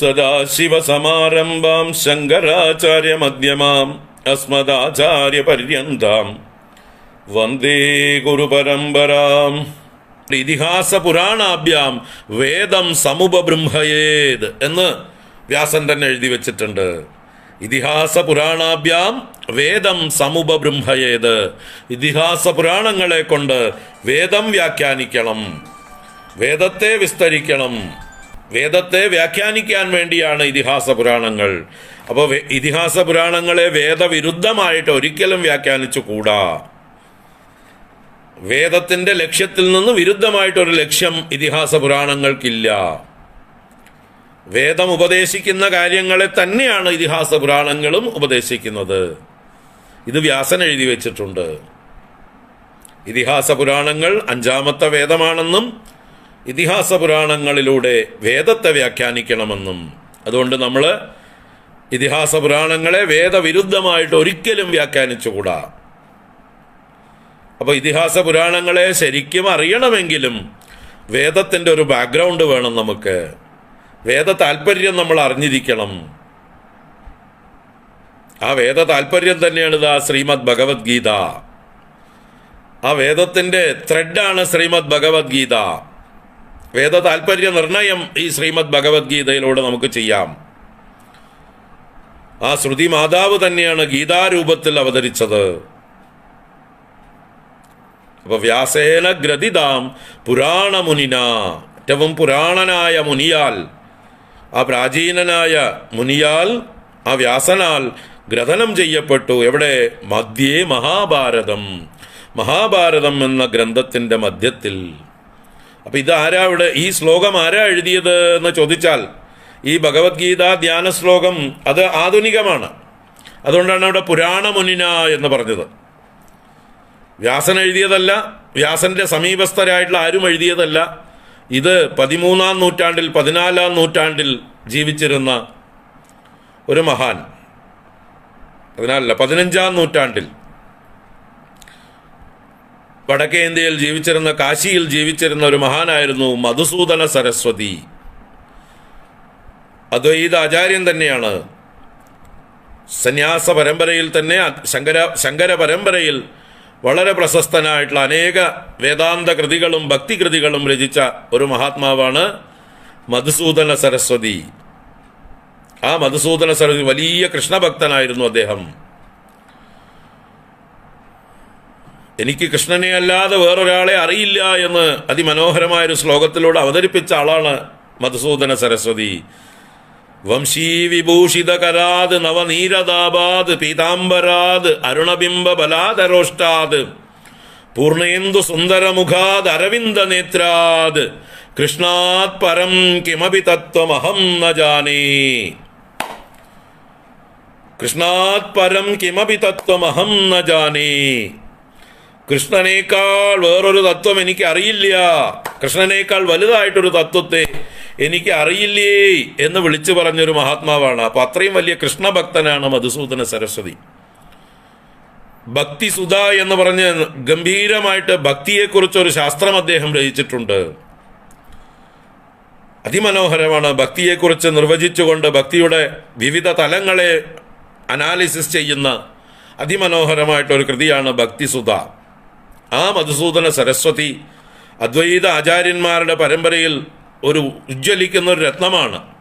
സദാശിവസമാരംഭാം ശങ്കരാചാര്യമധ്യമാം അസ്മദാചാര്യപര്യന്താം. വന്ദേ ഗുരുപരമ്പരാം. ഇതിഹാസ പുരാണാഭ്യാം വേദം സമുപബ്രഹ്മയേത് എന്ന് വ്യാസൻ തന്നെ എഴുതി വെച്ചിട്ടുണ്ട്. ഇതിഹാസ പുരാണാഭ്യാം വേദം സമുപബ്രഹ്മയേത് ഇതിഹാസ പുരാണങ്ങളെ കൊണ്ട് വേദം വ്യാഖ്യാനിക്കണം. വേദത്തെ വിസ്തരിക്കണം. വേദത്തെ വ്യാഖ്യാനിക്കാൻ വേണ്ടിയാണ് ഇതിഹാസ പുരാണങ്ങൾ. അപ്പോൾ ഇതിഹാസ പുരാണങ്ങളെ വേദവിരുദ്ധമായിട്ട് ഒരിക്കലും വ്യാഖ്യാനിച്ചു കൂടാ. വേദത്തിന്റെ ലക്ഷ്യത്തിൽ നിന്ന് വിരുദ്ധമായിട്ടൊരു ലക്ഷ്യം ഇതിഹാസ പുരാണങ്ങൾക്കില്ല. വേദം ഉപദേശിക്കുന്ന കാര്യങ്ങളെ തന്നെയാണ് ഇതിഹാസ പുരാണങ്ങളും ഉപദേശിക്കുന്നത്. ഇത് വ്യാസൻ എഴുതി വെച്ചിട്ടുണ്ട്. ഇതിഹാസ പുരാണങ്ങൾ അഞ്ചാമത്തെ വേദമാണെന്നും ഇതിഹാസ പുരാണങ്ങളിലൂടെ വേദത്തെ വ്യാഖ്യാനിക്കണമെന്നും അതുകൊണ്ട് നമ്മൾ ഇതിഹാസ പുരാണങ്ങളെ വേദവിരുദ്ധമായിട്ട് ഒരിക്കലും വ്യാഖ്യാനിച്ചുകൂടാ. അപ്പോൾ ഇതിഹാസ പുരാണങ്ങളെ ശരിക്കും അറിയണമെങ്കിലും വേദത്തിന്റെ ഒരു ബാക്ക്ഗ്രൗണ്ട് വേണം നമുക്ക്. വേദ താല്പര്യം നമ്മൾ അറിഞ്ഞിരിക്കണം. ആ വേദ താല്പര്യം തന്നെയാണ് ഇതാ ശ്രീമദ് ഭഗവത്ഗീത. ആ വേദത്തിന്റെ ത്രെഡാണ് ശ്രീമദ് ഭഗവത്ഗീത. വേദ താല്പര്യ നിർണയം ഈ ശ്രീമദ് ഭഗവത്ഗീതയിലൂടെ നമുക്ക് ചെയ്യാം. ആ ശ്രുതി മാതാവ് തന്നെയാണ് ഗീതാരൂപത്തിൽ അവതരിച്ചത്. അപ്പൊ വ്യാസേന ഗ്രഥിതാം പുരാണ മുനിന ഏറ്റവും പുരാണനായ മുനിയാൽ ആ പ്രാചീനനായ മുനിയാൽ ആ വ്യാസനാൽ ഗ്രഥനം ചെയ്യപ്പെട്ടു. എവിടെ? മധ്യേ മഹാഭാരതം. മഹാഭാരതം എന്ന ഗ്രന്ഥത്തിന്റെ മധ്യത്തിൽ. അപ്പൊ ഇത് ആരാ ഇവിടെ? ഈ ശ്ലോകം ആരാ എഴുതിയത് എന്ന് ചോദിച്ചാൽ ഈ ഭഗവത്ഗീത ധ്യാന ശ്ലോകം അത് ആധുനികമാണ്. അതുകൊണ്ടാണ് അവിടെ പുരാണ മുനിന എന്ന് പറഞ്ഞത്. വ്യാസൻ എഴുതിയതല്ല വ്യാസന്റെ സമീപസ്ഥരായിട്ടുള്ള ആരും എഴുതിയതല്ല. ഇത് പതിമൂന്നാം നൂറ്റാണ്ടിൽ പതിനാലാം നൂറ്റാണ്ടിൽ ജീവിച്ചിരുന്ന ഒരു മഹാൻ. പതിനാലല്ല പതിനഞ്ചാം നൂറ്റാണ്ടിൽ. വടക്കേ ഇന്ത്യയിൽ ജീവിച്ചിരുന്ന കാശിയിൽ ജീവിച്ചിരുന്ന ഒരു മഹാനായിരുന്നു മധുസൂദന സരസ്വതി. അദ്വൈത ആചാര്യൻ തന്നെയാണ്. സന്യാസ പരമ്പരയിൽ തന്നെ ശങ്കര ശങ്കര പരമ്പരയിൽ വളരെ പ്രശസ്തനായിട്ടുള്ള അനേക വേദാന്ത കൃതികളും ഭക്തികൃതികളും രചിച്ച ഒരു മഹാത്മാവാണ് മധുസൂദന സരസ്വതി. ആ മധുസൂദന സരസ്വതി വലിയ കൃഷ്ണഭക്തനായിരുന്നു അദ്ദേഹം. എനിക്ക് കൃഷ്ണനെ അല്ലാതെ വേറൊരാളെ അറിയില്ല എന്ന് അതിമനോഹരമായ ഒരു ശ്ലോകത്തിലൂടെ അവതരിപ്പിച്ച ആളാണ് മധുസൂദന സരസ്വതി. വംശീ വിഭൂഷിത കരാത് നവനീരതാപാത് പീതാംബരാത് അരുണബിംബ ബലാതരോഷ്ടാത് പൂർണേന്ദു സുന്ദരമുഖാത് അരവിന്ദ നേത്രാത് കൃഷ്ണാത് പരം കിമപി തത്വമഹം ന ജാനേ. കൃഷ്ണാത് പരം കിമപി തത്വമഹം ന ജാനേ. കൃഷ്ണനേക്കാൾ വേറൊരു തത്വം എനിക്ക് അറിയില്ല കൃഷ്ണനേക്കാൾ വലുതായിട്ടൊരു തത്വത്തെ എനിക്ക് അറിയില്ലേ എന്ന് വിളിച്ചു പറഞ്ഞൊരു മഹാത്മാവാണ്. അപ്പൊ അത്രയും വലിയ കൃഷ്ണഭക്തനാണ് മധുസൂദന സരസ്വതി. ഭക്തി സുധ എന്ന് പറഞ്ഞ് ഗംഭീരമായിട്ട് ഭക്തിയെക്കുറിച്ച് ഒരു ശാസ്ത്രം അദ്ദേഹം രചിച്ചിട്ടുണ്ട്. അതിമനോഹരമാണ് ഭക്തിയെക്കുറിച്ച് നിർവചിച്ചുകൊണ്ട് ഭക്തിയുടെ വിവിധ തലങ്ങളെ അനാലിസിസ് ചെയ്യുന്ന അതിമനോഹരമായിട്ടൊരു കൃതിയാണ് ഭക്തിസുധ. ആ മധുസൂദന സരസ്വതി അദ്വൈത ആചാര്യന്മാരുടെ പരമ്പരയിൽ ഒരു ഉജ്ജ്വലിക്കുന്ന ഒരു രത്നമാണ്.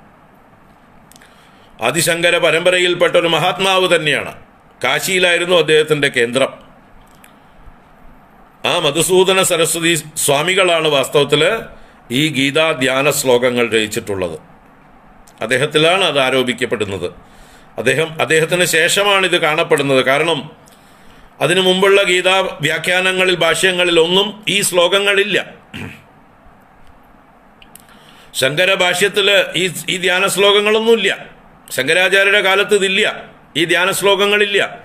ആദിശങ്കര പരമ്പരയിൽപ്പെട്ട ഒരു മഹാത്മാവ് തന്നെയാണ്. കാശിയിലായിരുന്നു അദ്ദേഹത്തിന്റെ കേന്ദ്രം. ആ മധുസൂദന സരസ്വതി സ്വാമികളാണ് വാസ്തവത്തിൽ ഈ ഗീതാ ധ്യാന ശ്ലോകങ്ങൾ രചിച്ചിട്ടുള്ളത്. അദ്ദേഹത്തിലാണ് അത് ആരോപിക്കപ്പെടുന്നത്. അദ്ദേഹം അദ്ദേഹത്തിന് ശേഷമാണ് ഇത് കാണപ്പെടുന്നത്. കാരണം അതിനു മുമ്പുള്ള ഗീതാ വ്യാഖ്യാനങ്ങളിൽ ഭാഷ്യങ്ങളിൽ ഒന്നും ഈ ശ്ലോകങ്ങളില്ല. ശങ്കര ഭാഷ്യത്തിൽ ഈ ഈ ധ്യാന ശ്ലോകങ്ങളൊന്നുമില്ല. ശങ്കരാചാര്യരുടെ കാലത്ത് ഇതില്ല. ഈ ധ്യാന ശ്ലോകങ്ങളില്ല.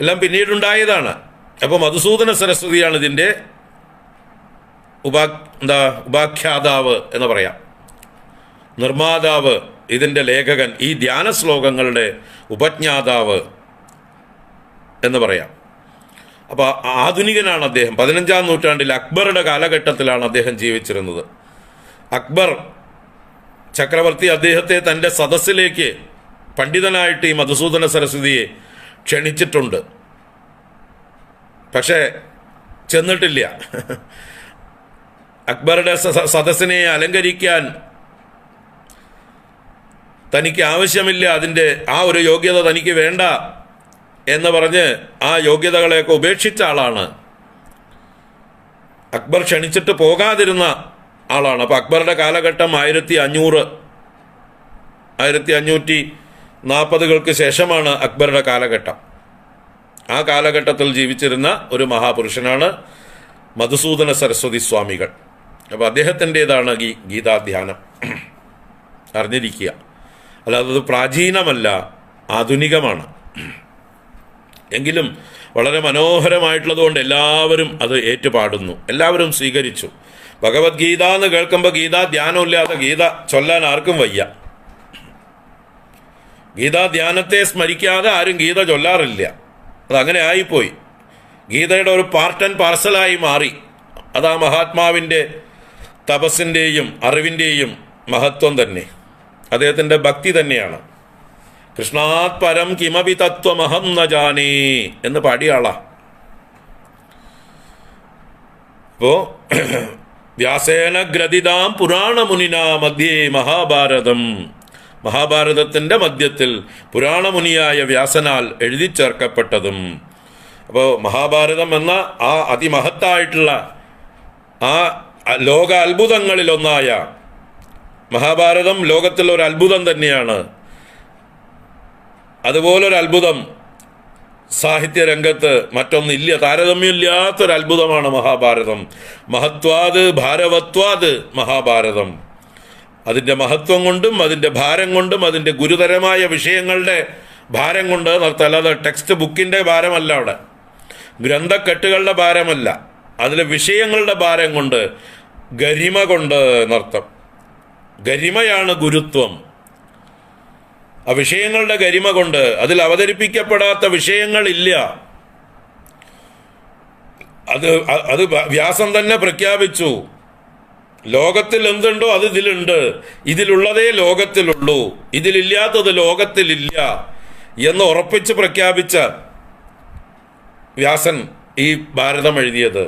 എല്ലാം പിന്നീടുണ്ടായതാണ്. അപ്പോൾ മധുസൂദന സരസ്വതിയാണ് ഇതിന്റെ ഉപാ എന്താ ഉപാഖ്യാതാവ് എന്ന് പറയാം. നിർമ്മാതാവ് ഇതിന്റെ ലേഖകൻ ഈ ധ്യാന ശ്ലോകങ്ങളുടെ ഉപജ്ഞാതാവ്. എന്ന് പറയാം. അപ്പോൾ ആധുനികനാണ് അദ്ദേഹം. പതിനഞ്ചാം നൂറ്റാണ്ടിൽ അക്ബറുടെ കാലഘട്ടത്തിലാണ് അദ്ദേഹം ജീവിച്ചിരുന്നത്. അക്ബർ ചക്രവർത്തി അദ്ദേഹത്തെ തന്റെ സദസ്സിലേക്ക് പണ്ഡിതനായിട്ട് ഈ മധുസൂദന സരസ്വതിയെ ക്ഷണിച്ചിട്ടുണ്ട്. പക്ഷേ ചെന്നിട്ടില്ല. അക്ബറുടെ സദസ്സിനെ അലങ്കരിക്കാൻ തനിക്ക് ആവശ്യമില്ല. അതിന്റെ ആ ഒരു യോഗ്യത തനിക്ക് വേണ്ട. എന്ന് പറഞ്ഞ് ആ യോഗ്യതകളെയൊക്കെ ഉപേക്ഷിച്ച ആളാണ്. അക്ബർ ക്ഷണിച്ചിട്ട് പോകാതിരുന്ന ആളാണ്. അപ്പോൾ അക്ബറുടെ കാലഘട്ടം ആയിരത്തി അഞ്ഞൂറ് ആയിരത്തി അഞ്ഞൂറ്റി നാൽപ്പതുകൾക്ക് ശേഷമാണ് അക്ബറുടെ കാലഘട്ടം. ആ കാലഘട്ടത്തിൽ ജീവിച്ചിരുന്ന ഒരു മഹാപുരുഷനാണ് മധുസൂദന സരസ്വതി സ്വാമികൾ. അപ്പോൾ അദ്ദേഹത്തിന്റെതാണ് ഗീ ഗീതാധ്യാനം. അറിഞ്ഞിരിക്കുക. അല്ലാതെ അത് പ്രാചീനമല്ല ആധുനികമാണ്. എങ്കിലും വളരെ മനോഹരമായിട്ടുള്ളതുകൊണ്ട് എല്ലാവരും അത് ഏറ്റുപാടുന്നു. എല്ലാവരും സ്വീകരിച്ചു. ഭഗവത്ഗീത എന്ന് കേൾക്കുമ്പോൾ ഗീതാ ധ്യാനമില്ലാത്ത ഗീത ചൊല്ലാൻ ആർക്കും വയ്യ. ഗീതാ ധ്യാനത്തെ സ്മരിക്കാതെ ആരും ഗീത ചൊല്ലാറില്ല. അതങ്ങനെ ആയിപ്പോയി. ഗീതയുടെ ഒരു പാർട്ട് ആൻഡ് പാർസലായി മാറി. അതാ മഹാത്മാവിന്റെ തപസ്സിന്റെയും അറിവിന്റെയും മഹത്വം തന്നെ. അദ്ദേഹത്തിന്റെ ഭക്തി തന്നെയാണ്. കൃഷ്ണാത് പരം കിമപി തത്വമഹം ന എന്ന് പാടിയാള. അപ്പോൾ അപ്പോ വ്യാസേന ഗ്രഥിതാം പുരാണമുനിന മധ്യേ മഹാഭാരതം. മഹാഭാരതത്തിന്റെ മധ്യത്തിൽ പുരാണമുനിയായ വ്യാസനാൽ എഴുതി ചേർക്കപ്പെട്ടതും. അപ്പോൾ മഹാഭാരതം എന്ന ആ അതിമഹത്തായിട്ടുള്ള ആ ലോക അത്ഭുതങ്ങളിലൊന്നായ മഹാഭാരതം ലോകത്തിലെ ഒരു അത്ഭുതം തന്നെയാണ്. അതുപോലൊരു അത്ഭുതം സാഹിത്യ രംഗത്ത് മറ്റൊന്നില്ല താരതമ്യമില്ലാത്തൊരു അത്ഭുതമാണ് മഹാഭാരതം. മഹത്വാത് ഭാരവത്വാത് മഹാഭാരതം. അതിന്റെ മഹത്വം കൊണ്ടും അതിന്റെ ഭാരം കൊണ്ടും അതിന്റെ ഗുരുതരമായ വിഷയങ്ങളുടെ ഭാരം കൊണ്ട് നിർത്താം ടെക്സ്റ്റ് ബുക്കിന്റെ ഭാരമല്ല അവിടെ. ഗ്രന്ഥക്കെട്ടുകളുടെ ഭാരമല്ല. അതിലെ വിഷയങ്ങളുടെ ഭാരം കൊണ്ട് ഗരിമ കൊണ്ട് നർത്തം ഗരിമയാണ് ഗുരുത്വം. ആ വിഷയങ്ങളുടെ ഗരിമ കൊണ്ട് അതിൽ അവതരിപ്പിക്കപ്പെടാത്ത വിഷയങ്ങളില്ല. അത് അത് വ്യാസം തന്നെ പ്രഖ്യാപിച്ചു. ലോകത്തിൽ എന്തുണ്ടോ അത് ഇതിലുണ്ട്. ഇതിലുള്ളതേ ലോകത്തിലുള്ളൂ. ഇതിലില്ലാത്തത് ലോകത്തിലില്ല എന്ന് ഉറപ്പിച്ച് പ്രഖ്യാപിച്ച വ്യാസൻ ഈ ഭാരതം എഴുതിയത്.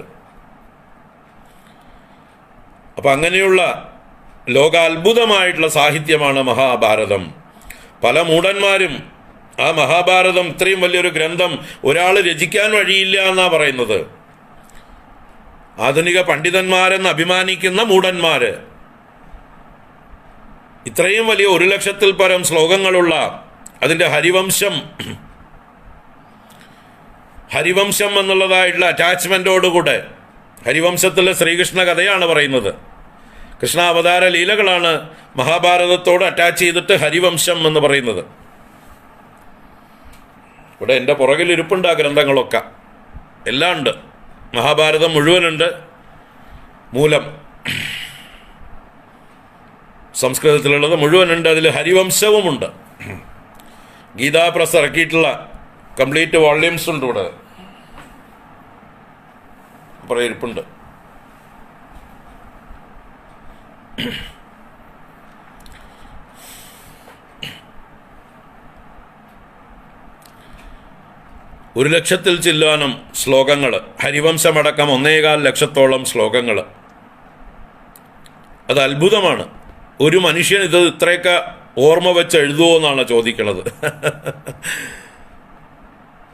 അപ്പൊ അങ്ങനെയുള്ള ലോകാത്ഭുതമായിട്ടുള്ള സാഹിത്യമാണ് മഹാഭാരതം. പല മൂടന്മാരും ആ മഹാഭാരതം ഇത്രയും വലിയൊരു ഗ്രന്ഥം ഒരാൾ രചിക്കാൻ വഴിയില്ല എന്നാ പറയുന്നത്. ആധുനിക പണ്ഡിതന്മാരെന്ന് അഭിമാനിക്കുന്ന മൂടന്മാര്. ഇത്രയും വലിയ ഒരു ലക്ഷത്തിൽ പരം ശ്ലോകങ്ങളുള്ള അതിന്റെ ഹരിവംശം ഹരിവംശം എന്നുള്ളതായിട്ടുള്ള അറ്റാച്ച്മെന്റോടുകൂടെ ഹരിവംശത്തിലെ ശ്രീകൃഷ്ണ കഥയാണ് പറയുന്നത്. കൃഷ്ണ അവതാര ലീലകളാണ് മഹാഭാരതത്തോട് അറ്റാച്ച് ചെയ്തിട്ട് ഹരിവംശം എന്ന് പറയുന്നത്. ഇവിടെ എന്റെ പുറകിൽ ഇരിപ്പുണ്ട് ആ ഗ്രന്ഥങ്ങളൊക്കെ. എല്ലാം ഉണ്ട്. മഹാഭാരതം മുഴുവനുണ്ട്. മൂലം സംസ്കൃതത്തിലുള്ളത് മുഴുവനുണ്ട്. അതിൽ ഹരിവംശവുമുണ്ട്. ഗീതാ പ്രസ് ഇറക്കിയിട്ടുള്ള കംപ്ലീറ്റ് വോള്യൂംസ് ഉണ്ട് ഇവിടെ. അപ്പുറം ഇരിപ്പുണ്ട്. ഒരു ലക്ഷത്തിൽ ചില്ലാനം ശ്ലോകങ്ങൾ. ഹരിവംശമടക്കം ഒന്നേകാൽ ലക്ഷത്തോളം ശ്ലോകങ്ങൾ. അത് അത്ഭുതമാണ്. ഒരു മനുഷ്യൻ ഇത് ഇത്രയൊക്കെ ഓർമ്മ വെച്ച് എഴുതുമോ എന്നാണ് ചോദിക്കുന്നത്.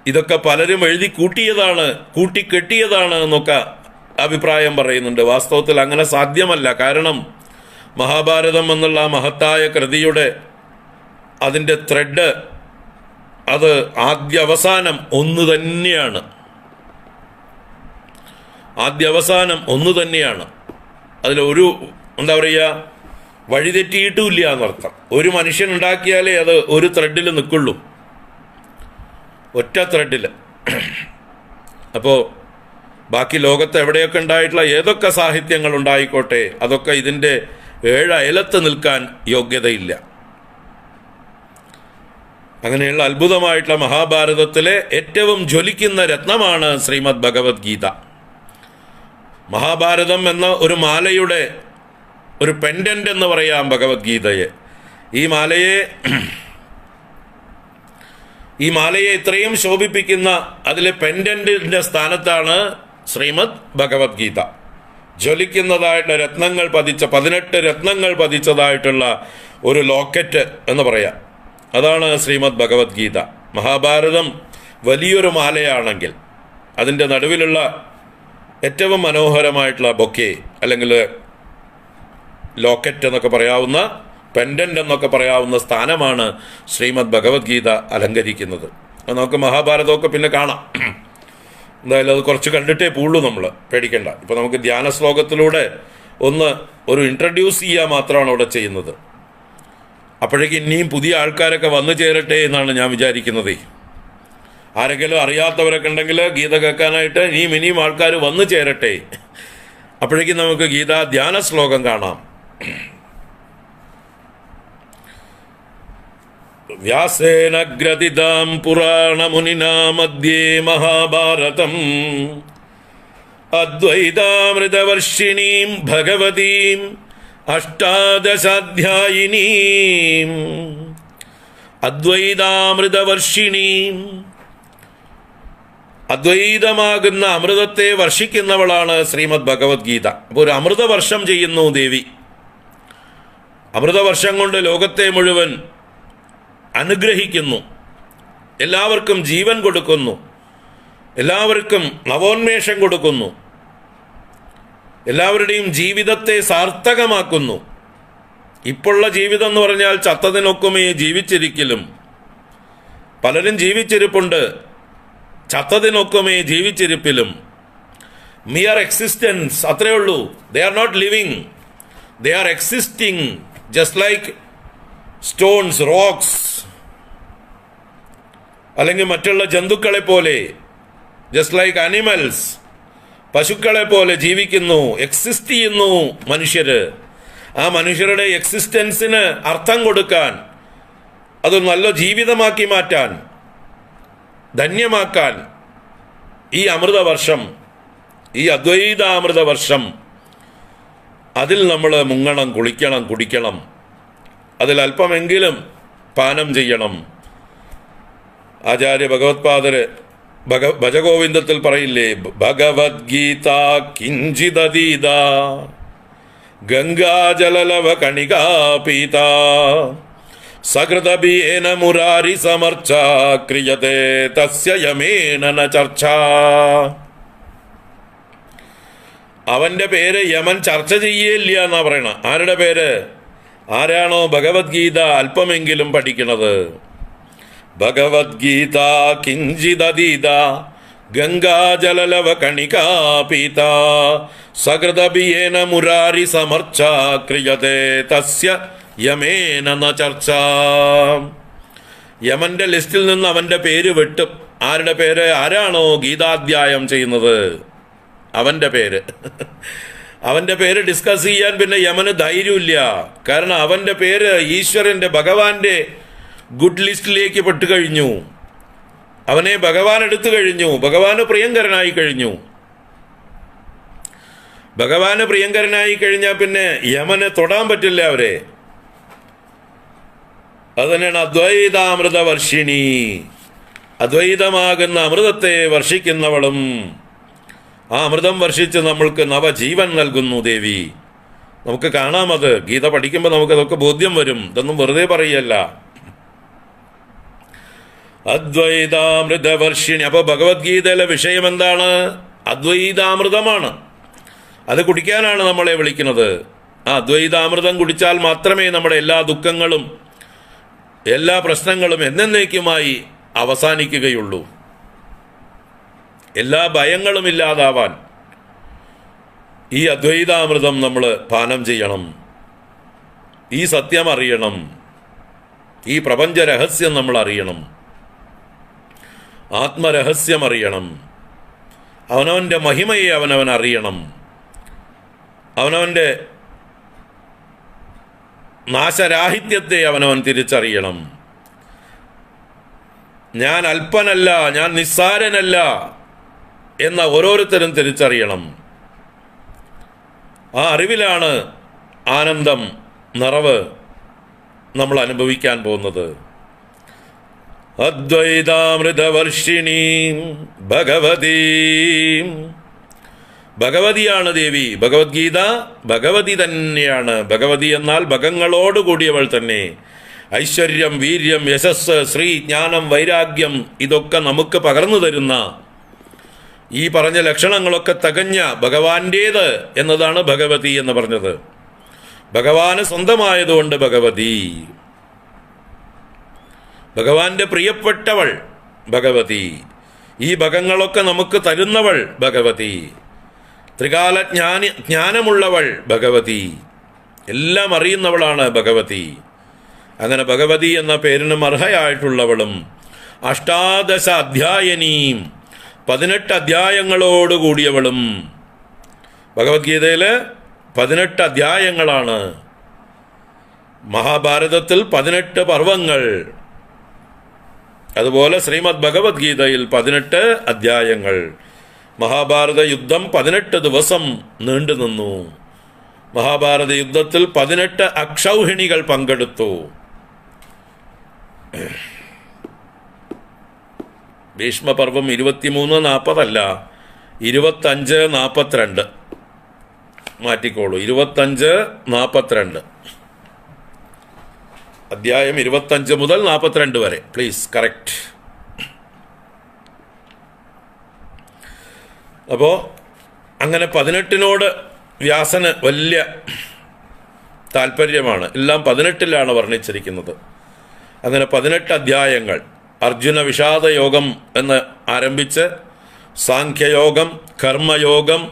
ഇതൊക്കെ പലരും എഴുതി കൂട്ടിയതാണ് കൂട്ടിക്കെട്ടിയതാണ് എന്നൊക്കെ അഭിപ്രായം പറയുന്നുണ്ട്. വാസ്തവത്തിൽ അങ്ങനെ സാധ്യമല്ല. കാരണം മഹാഭാരതം എന്നുള്ള മഹത്തായ കൃതിയുടെ അതിന്റെ ത്രെഡ് അത് ആദ്യ അവസാനം ഒന്ന് തന്നെയാണ്. ആദ്യ അവസാനം ഒന്ന് തന്നെയാണ്. അതിലൊരു എന്താ പറയുക വഴിതെറ്റിയിട്ടുമില്ല എന്നർത്ഥം. ഒരു മനുഷ്യൻ ഉണ്ടാക്കിയാലേ അത് ഒരു ത്രെഡിൽ നിൽക്കുള്ളൂ. ഒറ്റ ത്രെഡിൽ അപ്പോൾ ബാക്കി ലോകത്ത് എവിടെയൊക്കെ ഉണ്ടായിട്ടുള്ള ഏതൊക്കെ സാഹിത്യങ്ങൾ ഉണ്ടായിക്കോട്ടെ അതൊക്കെ ഇതിന്റെ ഏഴ് അയലത്ത് നിൽക്കാൻ യോഗ്യതയില്ല. അങ്ങനെയുള്ള അത്ഭുതമായിട്ടുള്ള മഹാഭാരതത്തിലെ ഏറ്റവും ജ്വലിക്കുന്ന രത്നമാണ് ശ്രീമദ് ഭഗവത്ഗീത. മഹാഭാരതം എന്ന ഒരു മാലയുടെ ഒരു പെൻഡന്റ് എന്ന് പറയാം ഭഗവത്ഗീതയെ. ഈ മാലയെ ഈ മാലയെ ഇത്രയും ശോഭിപ്പിക്കുന്ന അതിലെ പെൻഡന്റിന്റെ സ്ഥാനത്താണ് ശ്രീമദ് ഭഗവത്ഗീത. ജ്വലിക്കുന്നതായിട്ടുള്ള രത്നങ്ങൾ പതിച്ച പതിനെട്ട് രത്നങ്ങൾ പതിച്ചതായിട്ടുള്ള ഒരു ലോക്കറ്റ് എന്ന് പറയാം. അതാണ് ശ്രീമദ് ഭഗവത്ഗീത. മഹാഭാരതം വലിയൊരു മാലയാണെങ്കിൽ അതിന്റെ നടുവിലുള്ള ഏറ്റവും മനോഹരമായിട്ടുള്ള ബൊക്കെ അല്ലെങ്കിൽ ലോക്കറ്റ് എന്നൊക്കെ പറയാവുന്ന പെൻഡന്റ് എന്നൊക്കെ പറയാവുന്ന സ്ഥാനമാണ് ശ്രീമദ് ഭഗവത്ഗീത അലങ്കരിക്കുന്നത്. നമുക്ക് മഹാഭാരതമൊക്കെ പിന്നെ കാണാം. എന്തായാലും അത് കുറച്ച് കണ്ടിട്ടേ പൂള്ളൂ നമ്മൾ പേടിക്കണ്ട. ഇപ്പോൾ നമുക്ക് ധ്യാന ശ്ലോകത്തിലൂടെ ഒന്ന് ഒരു ഇൻട്രൊഡ്യൂസ് ചെയ്യുക മാത്രമാണ് അവിടെ ചെയ്യുന്നത്. അപ്പോഴേക്ക് ഇനിയും പുതിയ ആൾക്കാരൊക്കെ വന്നു ചേരട്ടെ എന്നാണ് ഞാൻ വിചാരിക്കുന്നത്. ആരെങ്കിലും അറിയാത്തവരൊക്കെ ഉണ്ടെങ്കിൽ ഗീത കേൾക്കാനായിട്ട് ഇനിയും ഇനിയും ആൾക്കാർ വന്നു ചേരട്ടെ. അപ്പോഴേക്കും നമുക്ക് ഗീതാ ധ്യാന ശ്ലോകം കാണാം. വ്യാസേന ഗ്രഥിതാം പുരാണമുനിനാ മധ്യേ മഹാഭാരതം. അദ്വൈതാമൃതവർഷിണീം ഭഗവതീം അഷ്ടാദശാധ്യായിനീം അദ്വൈതാമൃതവർഷിണീം അദ്വൈതമാകുന്ന അമൃതത്തെ വർഷിക്കുന്നവളാണ് ശ്രീമദ് ഭഗവത്ഗീത. അപ്പോൾ ഒരു അമൃതവർഷം ചെയ്യുന്നു ദേവി. അമൃതവർഷം കൊണ്ട് ലോകത്തെ മുഴുവൻ അനുഗ്രഹിക്കുന്നു. എല്ലാവർക്കും ജീവൻ കൊടുക്കുന്നു. എല്ലാവർക്കും നവോന്മേഷം കൊടുക്കുന്നു. എല്ലാവരുടെയും ജീവിതത്തെ സാർത്ഥകമാക്കുന്നു. ഇപ്പോഴുള്ള ജീവിതം എന്ന് പറഞ്ഞാൽ ചത്തതിനൊക്കുമേ ജീവിച്ചിരിക്കലും. പലരും ജീവിച്ചിരിപ്പുണ്ട്. ചത്തതിനൊക്കുമേ ജീവിച്ചിരിപ്പിലും. മിയർ എക്സിസ്റ്റൻസ് അത്രയേ ഉള്ളൂ. They are not living they are existing just like stones rocks അല്ലെങ്കിൽ മറ്റുള്ള ജന്തുക്കളെ പോലെ ജസ്റ്റ് ലൈക്ക് അനിമൽസ് പശുക്കളെ പോലെ ജീവിക്കുന്നു എക്സിസ്റ്റ് ചെയ്യുന്നു മനുഷ്യര്. ആ മനുഷ്യരുടെ എക്സിസ്റ്റൻസിന് അർത്ഥം കൊടുക്കാൻ അത് നല്ല ജീവിതമാക്കി മാറ്റാൻ ധന്യമാക്കാൻ ഈ അമൃതവർഷം ഈ അദ്വൈതാമൃത വർഷം അതിൽ നമ്മൾ മുങ്ങണം കുളിക്കണം കുടിക്കണം അതിൽ അല്പമെങ്കിലും പാനം ചെയ്യണം. ആചാര്യ ഭഗവത്പാദര് ഭഗ ഭജഗോവിന്ദത്തിൽ പറയില്ലേ ഭഗവത്ഗീത കിഞ്ചിതീത ഗംഗാജലലവ കണികാപീത സകൃതബിയേന മുരാരി സമർച്ച ക്രിയത്തെ തസ്യ യമേനന ചർച്ച. അവന്റെ പേര് യമൻ ചർച്ച ചെയ്യേല്ല എന്നാ പറയണ. ആരുടെ പേര്? ആരാണോ ഭഗവത്ഗീത അല്പമെങ്കിലും പഠിക്കുന്നത്? ഭഗവത്ഗീത കിഞ്ചിതീത ഗംഗാജലലവ കണികാപീത സകൃതബിയേന മുരാരി സമർച്ച ക്രിയത്തെ തസ്യ യമേന ചർച്ച. യമന്റെ ലിസ്റ്റിൽ നിന്ന് അവന്റെ പേര് വെട്ടും. ആരുടെ പേര്? ആരാണോ ഗീതാധ്യായം ചെയ്യുന്നത്? അവന്റെ പേര്. അവന്റെ പേര് ഡിസ്കസ് ചെയ്യാൻ പിന്നെ യമന് ധൈര്യമില്ല. കാരണം അവന്റെ പേര് ഈശ്വരന്റെ ഭഗവാന്റെ ഗുഡ് ലിസ്റ്റിലേക്ക് പെട്ടുകഴിഞ്ഞു അവനെ ഭഗവാൻ എടുത്തു കഴിഞ്ഞു. ഭഗവാന് പ്രിയങ്കരനായി കഴിഞ്ഞു. ഭഗവാന് പ്രിയങ്കരനായി കഴിഞ്ഞാൽ പിന്നെ യമനെ തൊടാൻ പറ്റില്ല അവരെ. അത് തന്നെയാണ് അദ്വൈതാമൃത വർഷിണി അദ്വൈതമാകുന്ന അമൃതത്തെ വർഷിക്കുന്നവളും ആ അമൃതം വർഷിച്ച് നമ്മൾക്ക് നവജീവൻ നൽകുന്നു ദേവി. നമുക്ക് കാണാം അത്. ഗീത പഠിക്കുമ്പോൾ നമുക്കതൊക്കെ ബോധ്യം വരും. ഇതൊന്നും വെറുതെ പറയല്ല. അദ്വൈതാമൃതവർഷിണി. അപ്പോൾ ഭഗവത്ഗീതയിലെ വിഷയം എന്താണ്? അദ്വൈതാമൃതമാണ്. അത് കുടിക്കാനാണ് നമ്മളെ വിളിക്കുന്നത്. ആ അദ്വൈതാമൃതം കുടിച്ചാൽ മാത്രമേ നമ്മുടെ എല്ലാ ദുഃഖങ്ങളും എല്ലാ പ്രശ്നങ്ങളും എന്നേക്കുമായി അവസാനിക്കുകയുള്ളൂ. എല്ലാ ഭയങ്ങളും ഇല്ലാതാവാൻ ഈ അദ്വൈതാമൃതം നമ്മൾ പാനം ചെയ്യണം. ഈ സത്യം അറിയണം. ഈ പ്രപഞ്ച രഹസ്യം നമ്മൾ അറിയണം. ആത്മരഹസ്യം അറിയണം. അവനവന്റെ മഹിമയെ അവനവൻ അറിയണം. അവനവന്റെ നാശരാഹിത്യത്തെ അവനവൻ തിരിച്ചറിയണം. ഞാൻ അല്പനല്ല ഞാൻ നിസ്സാരനല്ല. എന്ന ഓരോരുത്തരും തിരിച്ചറിയണം. ആ അറിവിലാണ് ആനന്ദം നിറവ് നമ്മൾ അനുഭവിക്കാൻ പോകുന്നത്. അദ്വൈതാമൃതവർഷിണി ഭഗവതീ. ഭഗവതിയാണ് ദേവി ഭഗവത്ഗീത ഭഗവതി തന്നെയാണ്. ഭഗവതി എന്നാൽ ഭഗങ്ങളോട് കൂടിയവൾ തന്നെ. ഐശ്വര്യം വീര്യം യശസ് ശ്രീ ജ്ഞാനം വൈരാഗ്യം ഇതൊക്കെ നമുക്ക് പകർന്നു തരുന്ന ഈ പറഞ്ഞ ലക്ഷണങ്ങളൊക്കെ തകഞ്ഞ ഭഗവാന്റേത് എന്നതാണ് ഭഗവതി എന്ന് പറഞ്ഞത്. ഭഗവാന് സ്വന്തമായതുകൊണ്ട് ഭഗവതി. ഭഗവാന്റെ പ്രിയപ്പെട്ടവൾ ഭഗവതി. ഈ ഭഗങ്ങളൊക്കെ നമുക്ക് തരുന്നവൾ ഭഗവതി. ത്രികാല ജ്ഞാനി ജ്ഞാനമുള്ളവൾ ഭഗവതി. എല്ലാം അറിയുന്നവളാണ് ഭഗവതി. അങ്ങനെ ഭഗവതി എന്ന പേരിനും അർഹയായിട്ടുള്ളവളും അഷ്ടാദശ അധ്യായനീം പതിനെട്ട് അധ്യായങ്ങളോട് കൂടിയവളും ഭഗവത്ഗീതയിൽ പതിനെട്ട് അധ്യായങ്ങളാണ്. മഹാഭാരതത്തിൽ പതിനെട്ട് പർവങ്ങൾ അതുപോലെ ശ്രീമദ് ഭഗവത്ഗീതയിൽ പതിനെട്ട് അധ്യായങ്ങൾ. മഹാഭാരത യുദ്ധം പതിനെട്ട് ദിവസം നീണ്ടു നിന്നു. മഹാഭാരത യുദ്ധത്തിൽ പതിനെട്ട് അക്ഷൗഹിണികൾ പങ്കെടുത്തു. ഭീഷ്മപർവം ഇരുപത്തിമൂന്ന് നാൽപ്പതല്ല ഇരുപത്തഞ്ച് നാൽപ്പത്തിരണ്ട് മാറ്റിക്കോളൂ. ഇരുപത്തഞ്ച് നാൽപ്പത്തിരണ്ട് അധ്യായം ഇരുപത്തഞ്ച് മുതൽ നാൽപ്പത്തിരണ്ട് വരെ. പ്ലീസ് കറക്റ്റ് അപ്പോൾ അങ്ങനെ പതിനെട്ടിനോട് വ്യാസന് വലിയ താല്പര്യമാണ്. എല്ലാം പതിനെട്ടിലാണ് വർണിച്ചിരിക്കുന്നത്. അങ്ങനെ പതിനെട്ട് അധ്യായങ്ങൾ. അർജുന വിഷാദ യോഗം എന്ന് ആരംഭിച്ച് സാഖ്യയോഗം കർമ്മയോഗം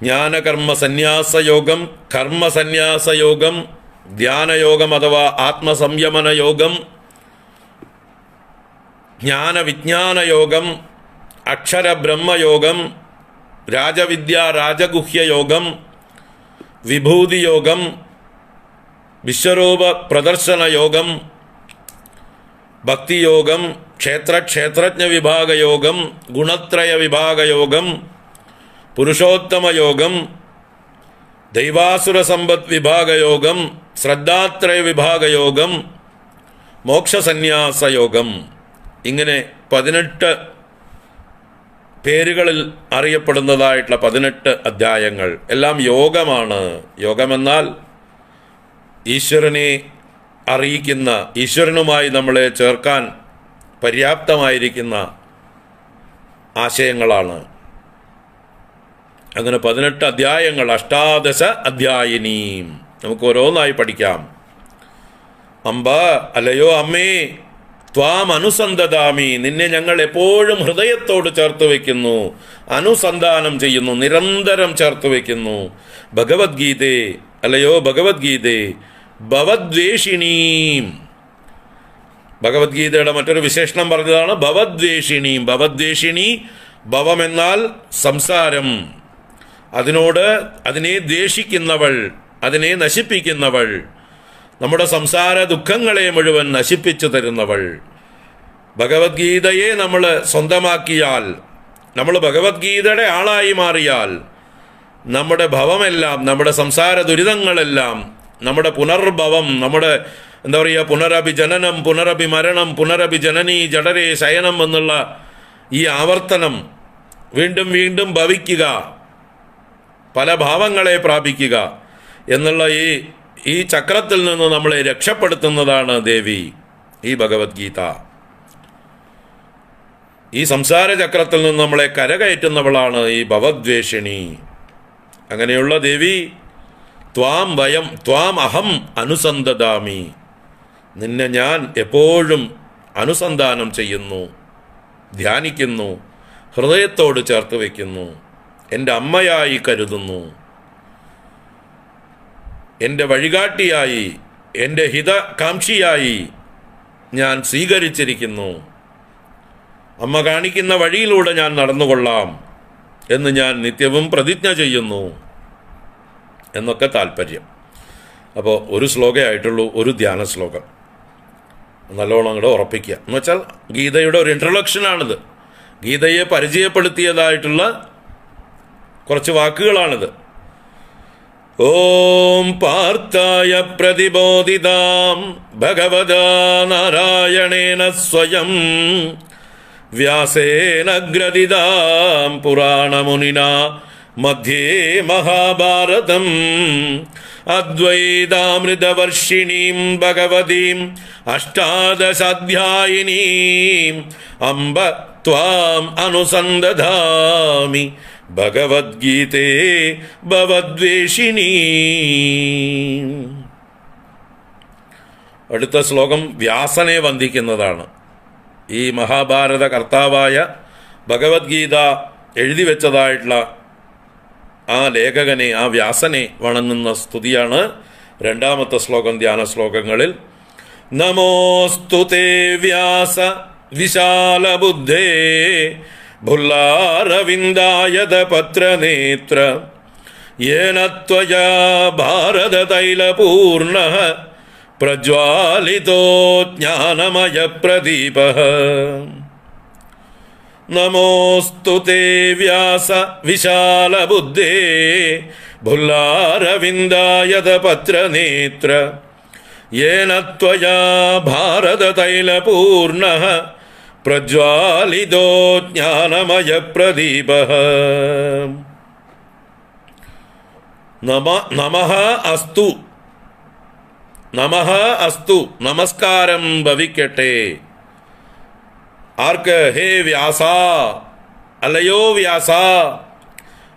ജ്ഞാനകർമ്മ സന്യാസയോഗം കർമ്മസന്യാസയോഗം ധ്യാനയോഗം അഥവാ ആത്മസംയമന യോഗം ജ്ഞാനവിജ്ഞാന യോഗം അക്ഷരബ്രഹ്മയോഗം രാജവിദ്യ രാജഗുഹ്യയോഗം വിഭൂതിയോഗം വിഭൂതി യോഗം വിശ്വരൂപ പ്രദർശന യോഗം ക്ഷേത്ര ക്ഷേത്രജ്ഞ വിഭാഗയോഗം ഗുണത്രയ വിഭാഗയോഗം പുരുഷോത്തമ യോഗം ദൈവാസുര സമ്പദ് വിഭാഗയോഗം ശ്രദ്ധാത്രയ വിഭാഗയോഗം മോക്ഷസന്യാസ യോഗം ഇങ്ങനെ പതിനെട്ട് പേരുകളിൽ അറിയപ്പെടുന്നതായിട്ടുള്ള പതിനെട്ട് അധ്യായങ്ങൾ. എല്ലാം യോഗമാണ്. യോഗമെന്നാൽ ഈശ്വരനെ അറിയിക്കുന്ന ഈശ്വരനുമായി നമ്മളെ ചേർക്കാൻ പര്യാപ്തമായിരിക്കുന്ന ആശയങ്ങളാണ്. അങ്ങനെ പതിനെട്ട് അധ്യായങ്ങൾ അഷ്ടാദശ അധ്യായനീം. നമുക്ക് ഓരോന്നായി പഠിക്കാം. അമ്പ അല്ലയോ അമ്മേ ത്വാം അനുസന്ധതാമി നിന്നെ ഞങ്ങൾ എപ്പോഴും ഹൃദയത്തോട് ചേർത്ത് വയ്ക്കുന്നു. അനുസന്ധാനം ചെയ്യുന്നു നിരന്തരം ചേർത്ത് വയ്ക്കുന്നു. ഭഗവത്ഗീതേ അല്ലയോ ഭഗവത്ഗീതേ ഭവദ്വേഷിണീം. ഭഗവത്ഗീതയുടെ മറ്റൊരു വിശേഷണം പറഞ്ഞതാണ് ഭവദ്വേഷിണീം. ഭവദ്വേഷിണി ഭവമെന്നാൽ സംസാരം. അതിനോട് അതിനെ ദ്വേഷിക്കുന്നവൾ അതിനെ നശിപ്പിക്കുന്നവൾ നമ്മുടെ സംസാര ദുഃഖങ്ങളെ മുഴുവൻ നശിപ്പിച്ചു തരുന്നവൾ. ഭഗവത്ഗീതയെ നമ്മൾ സ്വന്തമാക്കിയാൽ നമ്മൾ ഭഗവത്ഗീതയുടെ ആളായി മാറിയാൽ നമ്മുടെ ഭവമെല്ലാം നമ്മുടെ സംസാര ദുരിതങ്ങളെല്ലാം നമ്മുടെ പുനർഭവം നമ്മുടെ എന്താ പറയുക പുനരഭിജനനം പുനരഭിമരണം പുനരഭിജനനി ജഡരെ ശയനം എന്നുള്ള ഈ ആവർത്തനം വീണ്ടും വീണ്ടും ഭവിക്കുക പല ഭാവങ്ങളെ പ്രാപിക്കുക എന്നുള്ള ഈ ഈ ചക്രത്തിൽ നിന്ന് നമ്മളെ രക്ഷപ്പെടുത്തുന്നതാണ് ദേവി ഈ ഭഗവത്ഗീത. ഈ സംസാര ചക്രത്തിൽ നിന്ന് നമ്മളെ കരകയറ്റുന്നവളാണ് ഈ ഭവദ്വേഷിണി. അങ്ങനെയുള്ള ദേവി ത്വാം വയം ത്വാം അഹം അനുസന്ധദാമി നിന്നെ ഞാൻ എപ്പോഴും അനുസന്ധാനം ചെയ്യുന്നു ധ്യാനിക്കുന്നു ഹൃദയത്തോട് ചേർത്ത് വയ്ക്കുന്നു എന്റെ അമ്മയായി കരുതുന്നു. എന്റെ വഴികാട്ടിയായി എന്റെ ഹിതകാംക്ഷിയായി ഞാൻ സ്വീകരിച്ചിരിക്കുന്നു. അമ്മ കാണിക്കുന്ന വഴിയിലൂടെ ഞാൻ നടന്നുകൊള്ളാം എന്ന് ഞാൻ നിത്യവും പ്രതിജ്ഞ ചെയ്യുന്നു. എന്നൊക്കെ താല്പര്യം. അപ്പോൾ ഒരു ശ്ലോകേ ആയിട്ടുള്ളൂ ഒരു ധ്യാന ശ്ലോകം. നല്ലോണം അങ്ങോട്ട് ഉറപ്പിക്കുക. എന്ന് വെച്ചാൽ ഗീതയുടെ ഒരു ഇൻട്രൊഡക്ഷനാണിത് ഗീതയെ പരിചയപ്പെടുത്തിയതായിട്ടുള്ള കുറച്ച് വാക്കുകളാണിത്. ഓം പാർത്ഥായ പ്രതിബോധിതാം ഭഗവതാ നാരായണേന സ്വയം വ്യാസേന ഗ്രഥിതാം പുരാണമുനിന മധ്യേ മഹാഭാരതം. അദ്വൈതാമൃതവർഷിണീം ഭഗവതീം അഷ്ടാദശാധ്യായിനീം അംബ ത്വാം അനുസന്ദധാമി ഭഗവത്ഗീതേ ഭവദ്വേഷിണീ. അടുത്ത ശ്ലോകം വ്യാസനെ വന്ദിക്കുന്നതാണ്. ഈ മഹാഭാരത കർത്താവായ ഭഗവത്ഗീത എഴുതി വെച്ചതായിട്ടുള്ള ആ ലേഖകനെ ആ വ്യാസനെ വണങ്ങുന്ന സ്തുതിയാണ് രണ്ടാമത്തെ ശ്ലോകം ധ്യാന ശ്ലോകങ്ങളിൽ. നമോസ്തു വ്യാസ വിശാലബുദ്ധേ ഭുല്ലാരവിന്ദായത പത്രനേത്ര ത്വയാ ഭാരതതൈലപൂർണഃ പ്രജ്വാലിതോ ജ്ഞാനമയപ്രദീപः. നമോസ്തു തേ വ്യാസ വിശാലബുദ്ധേ ഭുല്ലാരവിന്ദായത പത്രനേത്ര യേന ത്വയാ ഭാരതതൈലപൂർണഃ പ്രജ്വാലിതോ ജ്ഞാനമയപ്രദീപः നമ നമഃ അസ്തു നമഃ അസ്തു നമസ്കാരം ഭവിക്കട്ടെ ആർക്ക്? ഹേ വ്യാസ. അല്ലയോ വ്യാസ.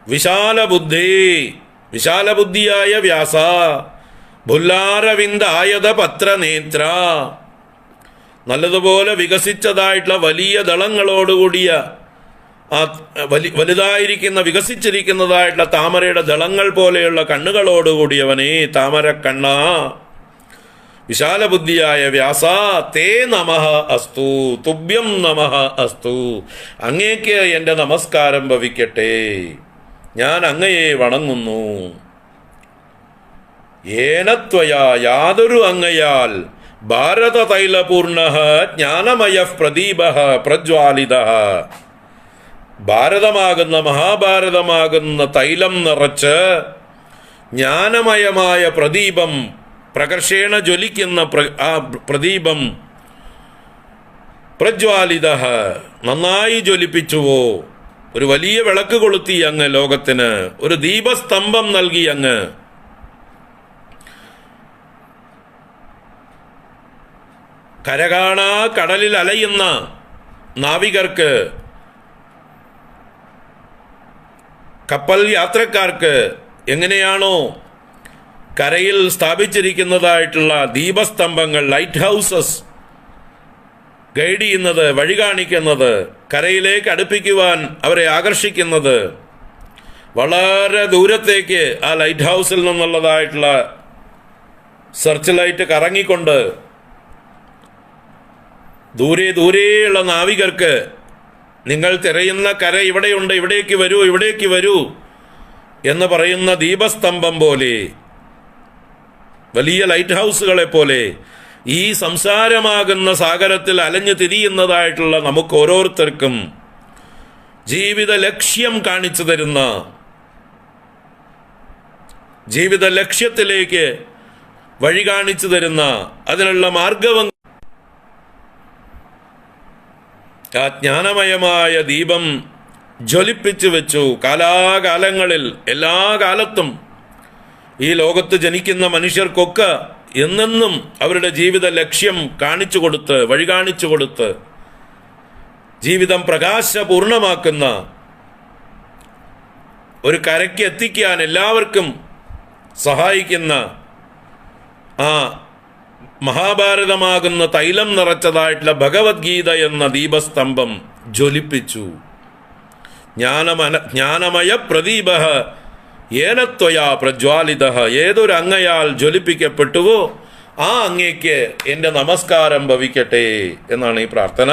വിശാല ബുദ്ധി വിശാല ബുദ്ധിയായ വ്യാസ. ഭുല്ലാരവിന്ദായത പത്രനേത്ര. നല്ലതുപോലെ വികസിച്ചതായിട്ടുള്ള വലിയ ദളങ്ങളോടുകൂടിയ ആ വലി വലുതായിരിക്കുന്ന വികസിച്ചിരിക്കുന്നതായിട്ടുള്ള താമരയുടെ ദളങ്ങൾ പോലെയുള്ള കണ്ണുകളോടുകൂടിയവനേ താമരക്കണ്ണ. വിശാലബുദ്ധിയായ വ്യാസ തേ നമ അസ്തു തുഭ്യം നമ അസ്തു. അങ്ങേക്ക് എന്റെ നമസ്കാരം ഭവിക്കട്ടെ. ഞാൻ അങ്ങയെ വണങ്ങുന്നു. ഏനത്വയാ യാതൊരു അങ്ങയാൽ ഭാരത തൈലപൂർണ ജ്ഞാനമയ പ്രദീപ പ്രജ്വാലിത. ഭാരതമാകുന്ന മഹാഭാരതമാകുന്ന തൈലം നിറച്ച് ജ്ഞാനമയമായ പ്രദീപം പ്രകർഷേണ ജ്വലിക്കുന്ന ആ പ്രദീപം പ്രജ്വാലിത നന്നായി ജ്വലിപ്പിച്ചുവോ? ഒരു വലിയ വിളക്ക് കൊളുത്തി അങ്ങ് ലോകത്തിന് ഒരു ദീപസ്തംഭം നൽകി അങ്ങ്. കരകാണാ കടലിൽ അലയുന്ന നാവികർക്ക് കപ്പൽ യാത്രക്കാർക്ക് എങ്ങനെയാണോ കരയിൽ സ്ഥാപിച്ചിരിക്കുന്നതായിട്ടുള്ള ദീപസ്തംഭങ്ങൾ ലൈറ്റ് ഹൗസസ് ഗൈഡ് ചെയ്യുന്നത് വഴി കാണിക്കുന്നത് കരയിലേക്ക് അടുപ്പിക്കുവാൻ അവരെ ആകർഷിക്കുന്നത്. വളരെ ദൂരത്തേക്ക് ആ ലൈറ്റ് ഹൗസിൽ നിന്നുള്ളതായിട്ടുള്ള സെർച്ച് ലൈറ്റ് കറങ്ങിക്കൊണ്ട് ദൂരെ ദൂരെയുള്ള നാവികർക്ക് നിങ്ങൾ തിരയുന്ന കര ഇവിടെയുണ്ട് ഇവിടേക്ക് വരൂ ഇവിടേക്ക് വരൂ എന്ന് പറയുന്ന ദീപസ്തംഭം പോലെ വലിയ ലൈറ്റ് ഹൗസുകളെ പോലെ ഈ സംസാരമാകുന്ന സാഗരത്തിൽ അലഞ്ഞു തിരിയുന്നതായിട്ടുള്ള നമുക്ക് ഓരോരുത്തർക്കും ജീവിത ലക്ഷ്യം കാണിച്ചു തരുന്ന ജീവിത ലക്ഷ്യത്തിലേക്ക് വഴി കാണിച്ചു തരുന്ന അതിനുള്ള മാർഗവം ആ ജ്ഞാനമയമായ ദീപം ജ്വലിപ്പിച്ചു വെച്ചു. കാലാകാലങ്ങളിൽ എല്ലാ കാലത്തും ഈ ലോകത്ത് ജനിക്കുന്ന മനുഷ്യർക്കൊക്കെ എന്നെന്നും അവരുടെ ജീവിത ലക്ഷ്യം കാണിച്ചു കൊടുത്ത് വഴി കാണിച്ചു കൊടുത്ത് ജീവിതം പ്രകാശപൂർണമാക്കുന്ന ഒരു കരയ്ക്ക് എത്തിക്കാൻ എല്ലാവർക്കും സഹായിക്കുന്ന ആ മഹാഭാരതമാകുന്ന തൈലം നിറച്ചതായിട്ടുള്ള ഭഗവത്ഗീത എന്ന ദീപസ്തംഭം ജ്വലിപ്പിച്ചു. ജ്ഞാനമന ജ്ഞാനമയ പ്രദീപ ഏനത്വയാ പ്രജ്വാലിത. ഏതൊരു അങ്ങയാൽ ജ്വലിപ്പിക്കപ്പെട്ടുവോ ആ അങ്ങയ്ക്ക് എന്റെ നമസ്കാരം ഭവിക്കട്ടെ എന്നാണ് ഈ പ്രാർത്ഥന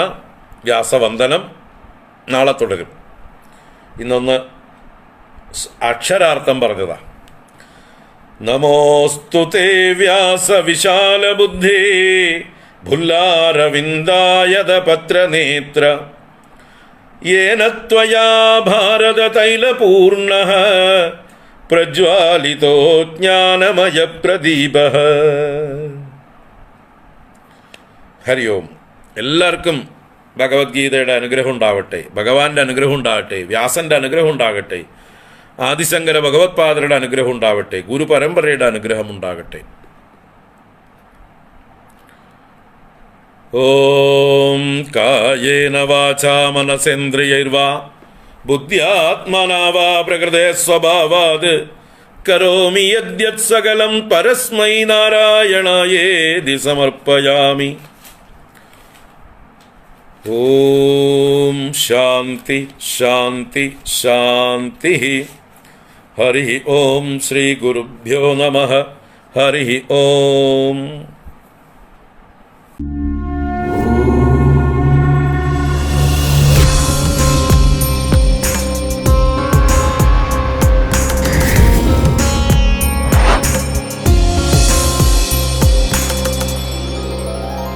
വ്യാസവന്ദനം. നാളെ തുടരും. ഇന്നൊന്ന് അക്ഷരാർത്ഥം പറഞ്ഞതാ. നമോസ്തു തേ വ്യാസ വിശാലബുദ്ധേ ഭുല്ലാരവിന്ദായത പത്രനേത്ര യേന ത്വയാ ഭാരതതൈലപൂർണഃ പ്രജ്വാലിതോ ജ്ഞാനമയ പ്രദീപ. ഹരി ഓം എല്ലാവർക്കും ഭഗവത്ഗീതയുടെ അനുഗ്രഹം ഉണ്ടാവട്ടെ. ഭഗവാന്റെ അനുഗ്രഹം ഉണ്ടാകട്ടെ. വ്യാസന്റെ അനുഗ്രഹം ഉണ്ടാകട്ടെ. ആദിശങ്കര ഭഗവത്പാദരുടെ അനുഗ്രഹം ഉണ്ടാവട്ടെ. ഗുരു പരമ്പരയുടെ അനുഗ്രഹം ഉണ്ടാകട്ടെ. ഓം കായേന വാചാ മനസേന്ദ്രിയൈർവാ. बुद्ध्यात्मना वा प्रकृते स्वभावात् करोमि यद्यत् सकलं परस्मै नारायणायेदि समर्पयामि ॐ शान्ति शान्ति शान्तिः हरिः ॐ श्रीगुरुभ्यो नमः हरिः ॐ